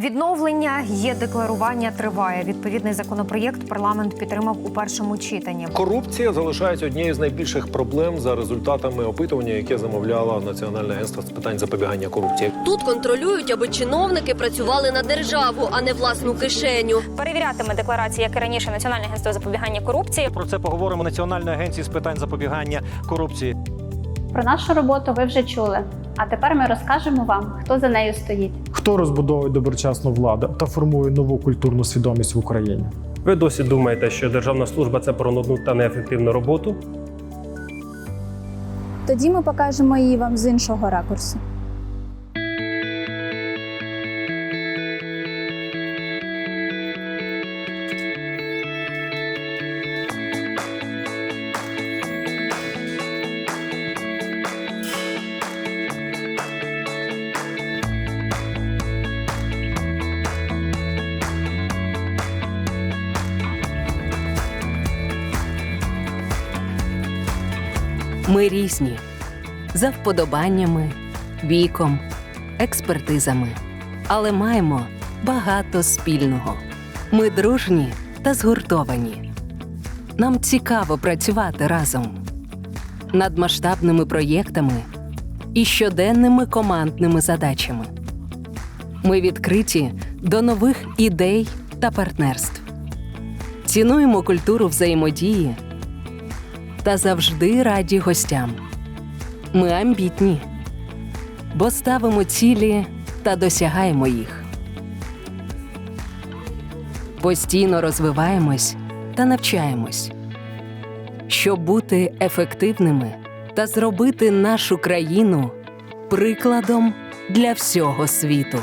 Відновлення є декларування триває. Відповідний законопроєкт парламент підтримав у першому читанні. Корупція залишається однією з найбільших проблем за результатами опитування, яке замовляла Національне агентство з питань запобігання корупції. Тут контролюють, аби чиновники працювали на державу, а не власну кишеню. перевірятиме декларації, як і раніше Національне агентство запобігання корупції. Про це поговоримо Національної агенції з питань запобігання корупції. Про нашу роботу ви вже чули. А тепер ми розкажемо вам, хто за нею стоїть. Хто розбудовує доброчасну владу та формує нову культурну свідомість в Україні? Ви досі думаєте, що державна служба це про нудну та неефективну роботу? Тоді ми покажемо її вам з іншого ракурсу. Ми різні за вподобаннями, віком, експертизами, але маємо багато спільного. Ми дружні та згуртовані. Нам цікаво працювати разом над масштабними проєктами і щоденними командними задачами. Ми відкриті до нових ідей та партнерств. Цінуємо культуру взаємодії та завжди раді гостям. Ми амбітні, бо ставимо цілі та досягаємо їх. Постійно розвиваємось та навчаємось, щоб бути ефективними та зробити нашу країну прикладом для всього світу.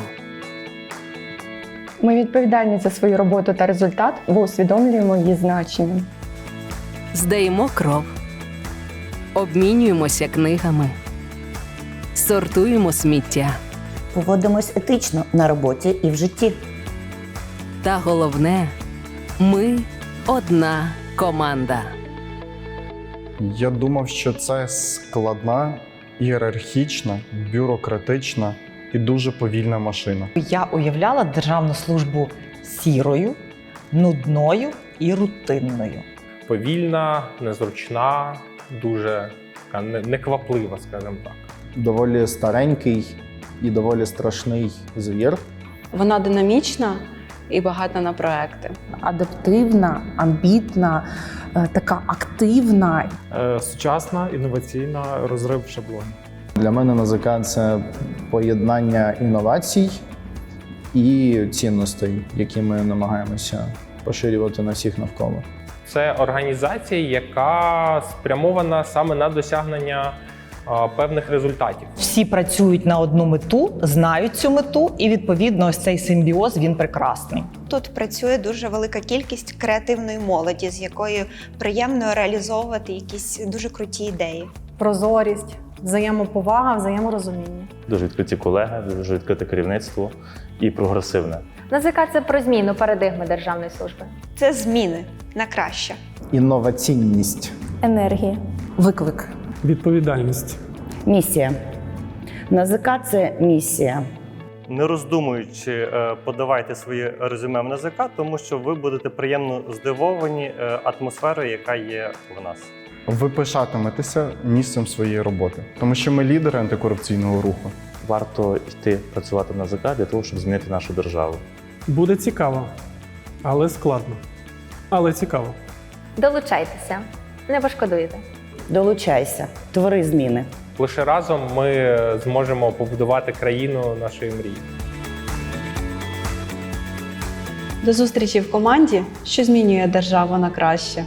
Ми відповідальні за свою роботу та результат, бо усвідомлюємо її значення. Здаємо кров, обмінюємося книгами, сортуємо сміття. Поводимось етично на роботі і в житті. Та головне, ми одна команда. Я думав, що це складна, ієрархічна, бюрократична і дуже повільна машина. Я уявляла державну службу сірою, нудною і рутинною. Повільна, незручна, дуже така некваплива, скажімо так. Доволі старенький і доволі страшний звір. Вона динамічна і багата на проекти. Адаптивна, амбітна, е, така активна. Сучасна, інноваційна, розрив шаблонів. Для мене НАЗК це поєднання інновацій і цінностей, які ми намагаємося поширювати на всіх навколо. Це організація, яка спрямована саме на досягнення певних результатів. Всі працюють на одну мету, знають цю мету, і відповідно ось цей симбіоз він прекрасний. Тут працює дуже велика кількість креативної молоді, з якою приємно реалізовувати якісь дуже круті ідеї. Прозорість, взаємоповага, взаєморозуміння. Дуже відкриті колеги, дуже відкрите керівництво і прогресивне. НАЗК – це про зміну парадигми державної служби. Це зміни на краще. Інноваційність. Енергія. Виклик. Відповідальність. Місія. НАЗК це місія. Не роздумуючи, е, подавайте своє резюме в НАЗК, тому що ви будете приємно здивовані е, атмосферою, яка є в нас. Ви пишатиметеся місцем своєї роботи, тому що ми лідери антикорупційного руху. Варто йти працювати в НАЗК для того, щоб змінити нашу державу. Буде цікаво, але складно. Але цікаво. Долучайтеся, не пошкодуєте. Долучайся, твори зміни. Лише разом ми зможемо побудувати країну нашої мрії. До зустрічі в команді, що змінює державу на краще.